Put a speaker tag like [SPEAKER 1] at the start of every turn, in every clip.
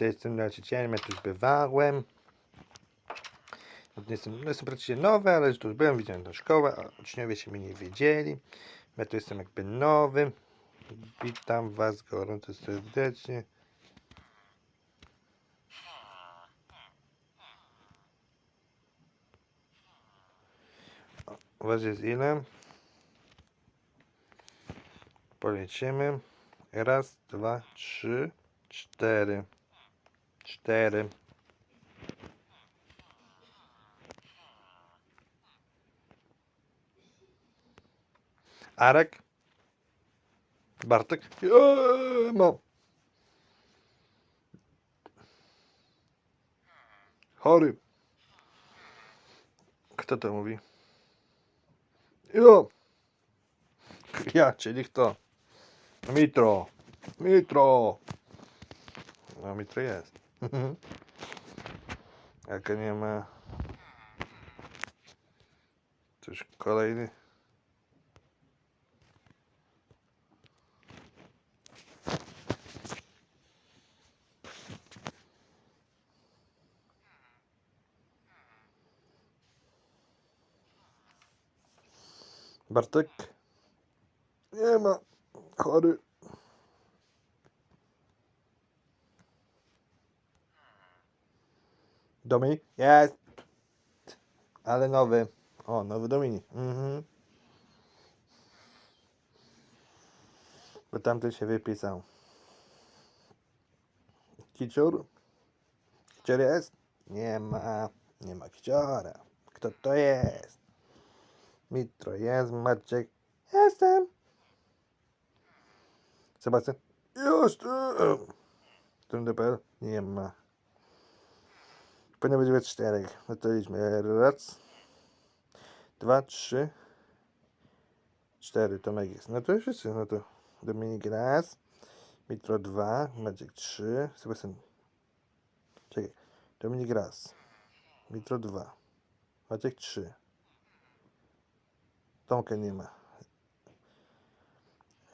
[SPEAKER 1] jestem nauczycielem, ja tu już bywałem. Jestem, no jestem praktycznie nowy, ale już tu byłem, widziałem tę szkołę, a uczniowie się mi nie wiedzieli. Ja tu jestem jakby nowy. Witam Was gorąco serdecznie. U Was jest ile? Policzymy. Raz, dwa, trzy, cztery. Cztery. Arek? Bartek? Eee, mam. Chory. Kto to mówi? Jo. Ja, czyli kto? Mitro. Mitro. No, Mitro jest. Jak nie ma... Coś kolejny. Bartek? Nie ma. Chory. Domi? Jest. Ale nowy. O, nowy Dominik. Mhm. Bo tamten się wypisał. Kicior? Kicior jest? Nie ma. Nie ma kiciora. Kto to jest? Mitro jest, Maciek. Jestem. Sebastian. Jestem. Trudny.pl nie ma. Powinno być we czterech. No to idźmy. Raz, dwa, trzy, cztery. Tomek jest. No to już wszyscy. No to Dominik raz, Mitro dwa, Maciek trzy, Sebastian. Czekaj. Dominik raz, Mitro dwa, Maciek trzy. Tomka nie ma.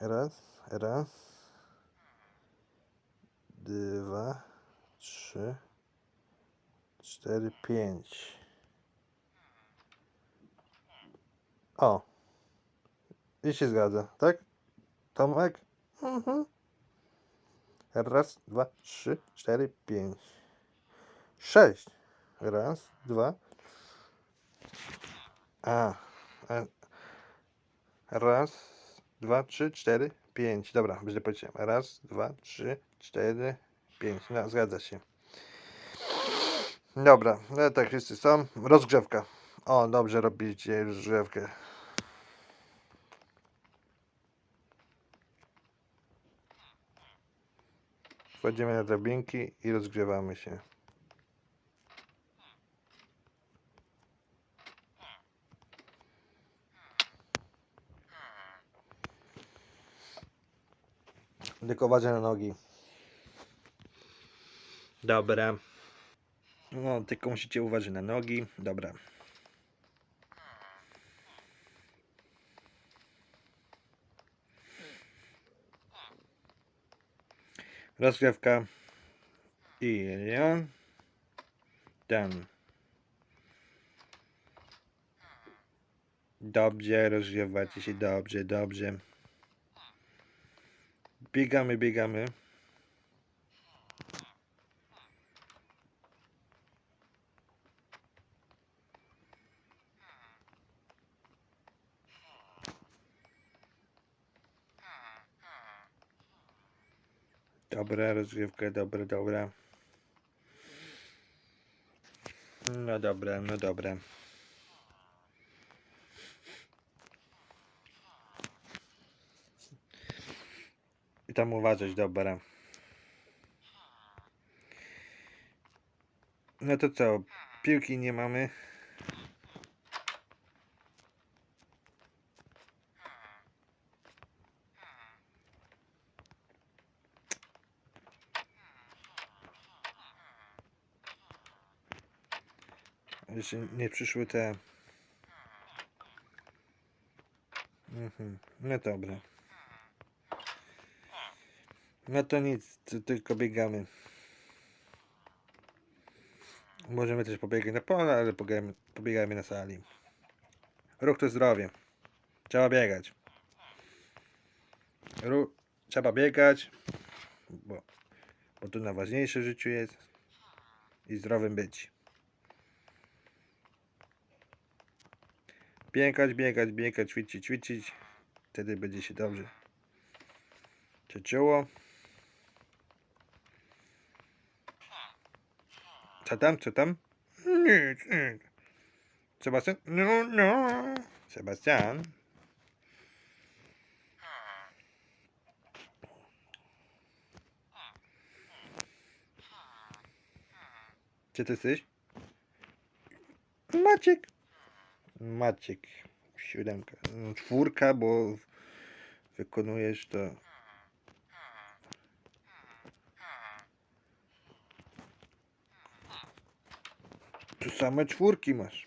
[SPEAKER 1] Raz, raz, dwa, trzy, cztery, pięć. O. I się zgadza, tak? Tomek? Mhm. Raz, dwa, trzy, cztery, pięć. Sześć. Raz, dwa. A Raz, dwa, trzy, cztery, pięć. Dobra, źle powiedziałem. Raz, dwa, trzy, cztery, pięć. No, zgadza się. Dobra, no tak wszyscy są. Rozgrzewka. O, dobrze robicie rozgrzewkę. Wchodzimy na drabinki i rozgrzewamy się. Tylko na nogi. Dobra. No, tylko musicie uważać na nogi. Dobra. Rozgrzewka. I ja. Ten. Dobrze, rozgrzewacie się dobrze, dobrze. Biegamy, biegamy. Dobra, rozgrywka, dobra, dobra. No dobra, no dobra. I tam uważać, dobra. No to co? Piłki nie mamy. Jeszcze nie przyszły te. Mhm. No dobra. No to nic, tylko biegamy. Możemy też pobiegać na pole, ale pobiegamy, pobiegamy na sali. Ruch to zdrowie. Trzeba biegać. Ruch, trzeba biegać, bo, bo to najważniejsze w życiu jest i zdrowym być. Biegać, biegać, biegać, ćwiczyć, ćwiczyć. Wtedy będzie się dobrze. Co tam, co tam? Nic, nic. Sebastian? No, no. Sebastian? Gdzie ty jesteś? Maciek. Maciek. Siódemka. No, Czwórka, bo wykonujesz to. Tu same czwórki masz.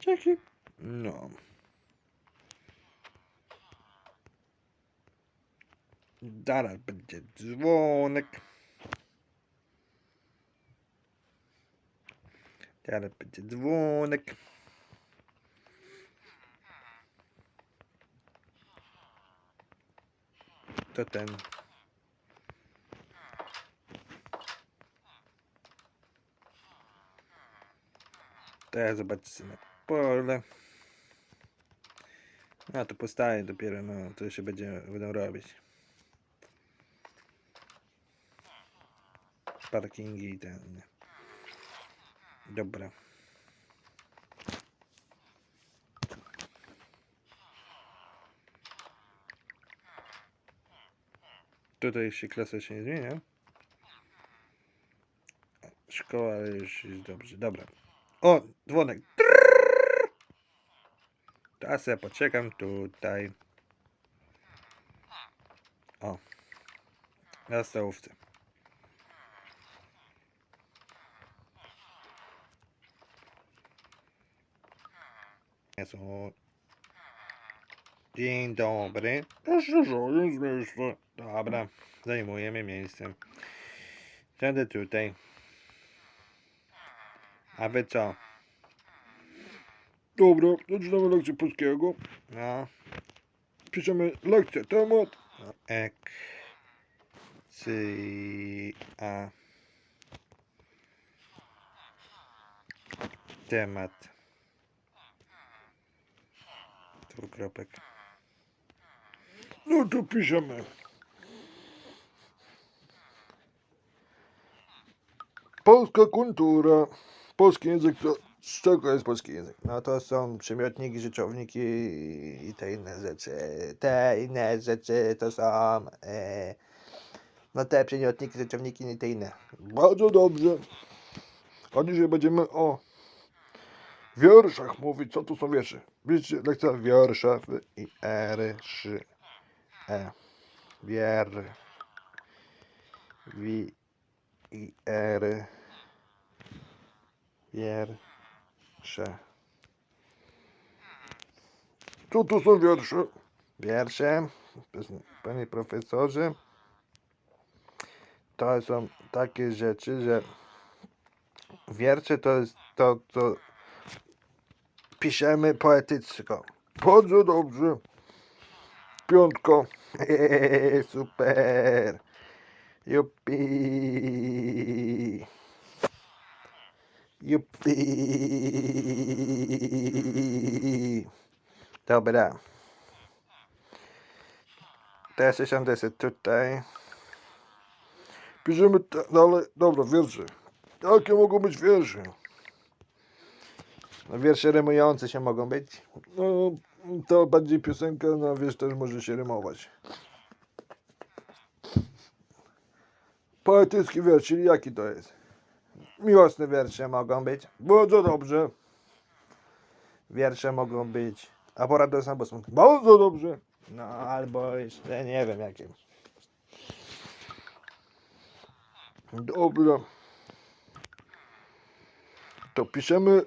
[SPEAKER 1] Dzięki. No. Zaraz będzie dzwonek. Zaraz będzie dzwonek. To ten. Teraz zobaczcie na pole. A to postaje dopiero, no to się będzie, będą robić. Parkingi i ten. Dobra. Tutaj jeszcze klasa się nie zmienia. Szkoła już jest dobrze. Dobra. O, dzwonek. Teraz ja poczekam tutaj. O. Na stołówce. O... Dzień dobry. Proszę zająć miejsce. Dobra, zajmujemy miejsce. Siadę tutaj. A wy co?
[SPEAKER 2] Dobra, zaczynamy lekcję polskiego.
[SPEAKER 1] No.
[SPEAKER 2] Piszemy lekcję, temat.
[SPEAKER 1] no. Ek. Cy. A. Temat. Dwukropek.
[SPEAKER 2] No to piszemy. Polska kultura. Polski język to z czego jest polski język?
[SPEAKER 1] No to są przymiotniki, rzeczowniki i te inne rzeczy. Te inne rzeczy to są. E, no te przymiotniki, rzeczowniki i te inne.
[SPEAKER 2] Bardzo dobrze. A dzisiaj będziemy o wierszach mówić. Co tu są wiersze? Wiecie, lekcja wiersza.
[SPEAKER 1] F i R, szy, e. Wier. Wi i R. Wier. Sze.
[SPEAKER 2] Co tu są wiersze?
[SPEAKER 1] Wiersze, panie profesorze, to są takie rzeczy, że wiersze to jest to, co piszemy poetycko.
[SPEAKER 2] Bardzo dobrze. Piątka.
[SPEAKER 1] Hehehe, Super. Jupi. Jupi. Dobra. Teraz siądę sobie tutaj.
[SPEAKER 2] Piszemy dalej. Dobra, wiersze. Jakie mogą być wiersze?
[SPEAKER 1] No, wiersze rymujące się mogą być.
[SPEAKER 2] No, to bardziej piosenka, no wiesz, też może się rymować. Poetycki wiersz, czyli jaki to jest?
[SPEAKER 1] Miłosne wiersze mogą być.
[SPEAKER 2] Bardzo dobrze.
[SPEAKER 1] Wiersze mogą być. Albo radosne, albo smutne.
[SPEAKER 2] Bardzo dobrze.
[SPEAKER 1] No, albo jeszcze nie wiem jakie.
[SPEAKER 2] Dobra. To piszemy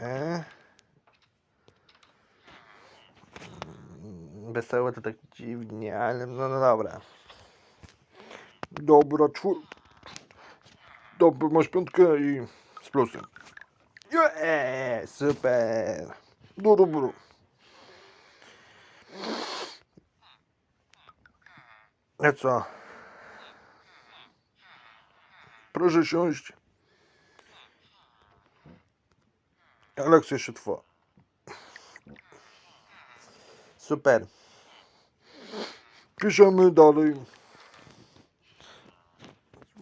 [SPEAKER 1] E. Mm, Wesołe to tak dziwnie, ale no, no dobra.
[SPEAKER 2] Dobra, czwór... Dobra, masz piątkę i z plusem.
[SPEAKER 1] Eee, super.
[SPEAKER 2] No dobra.
[SPEAKER 1] No co?
[SPEAKER 2] Proszę siąść.
[SPEAKER 1] Jeszcze trwa. Super.
[SPEAKER 2] Piszemy dalej.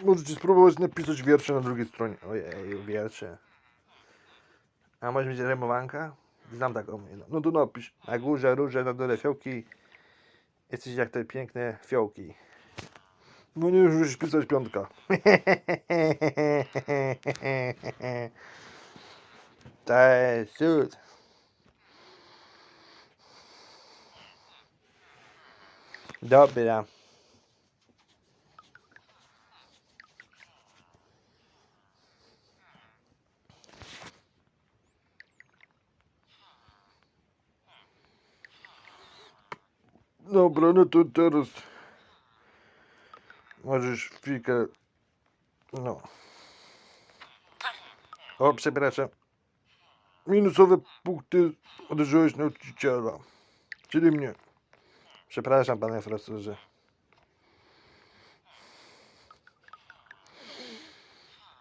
[SPEAKER 2] Możecie spróbować napisać wiersze na drugiej stronie.
[SPEAKER 1] Ojej, wiersze. A może być rymowanka? Znam taką.
[SPEAKER 2] No to napisz.
[SPEAKER 1] Na górze róże, na dole fiołki. Jesteś jak te piękne fiołki.
[SPEAKER 2] No nie musisz pisać piątka.
[SPEAKER 1] To jest cud. Dobra.
[SPEAKER 2] Dobra, no to teraz możesz chwilkę.
[SPEAKER 1] No. O, przepraszam.
[SPEAKER 2] Minusowe punkty uderzyłeś nauczyciela. Czyli mnie.
[SPEAKER 1] Przepraszam, panie profesorze.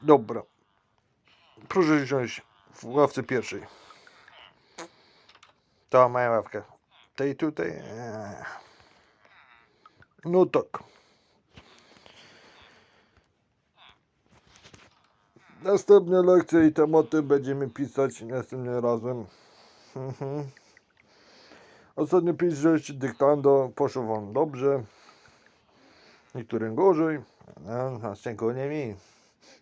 [SPEAKER 2] Dobra. Proszę siąść w ławce pierwszej.
[SPEAKER 1] To moja ławka. Tej tutaj.
[SPEAKER 2] No tak. Następne lekcje i tematy będziemy pisać następnym razem.
[SPEAKER 1] Mhm.
[SPEAKER 2] Ostatnio pisać dyktando poszło wam dobrze. Niektórym gorzej.
[SPEAKER 1] No, no, szczególnie mi.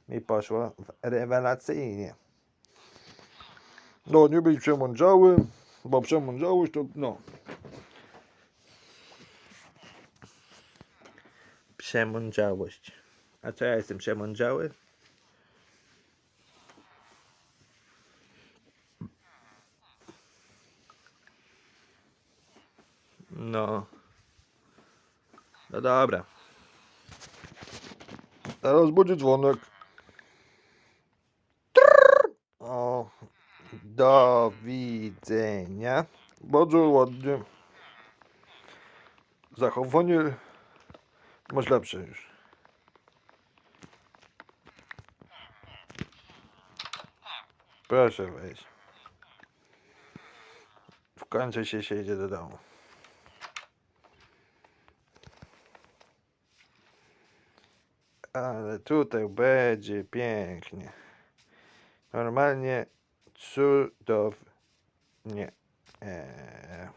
[SPEAKER 1] Mi poszło rewelacyjnie.
[SPEAKER 2] No, nie być przemądrzały, bo przemądrzałość to no.
[SPEAKER 1] Przemądrzałość. A co ja jestem przemądrzały? No. No dobra.
[SPEAKER 2] Teraz będzie dzwonek.
[SPEAKER 1] O, do widzenia.
[SPEAKER 2] Bardzo ładnie. Zachowanie masz lepsze już.
[SPEAKER 1] Proszę wejść. W końcu się siedzie do domu. Ale tutaj będzie pięknie. Normalnie cudownie. Eee,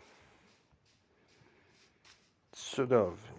[SPEAKER 1] cudownie.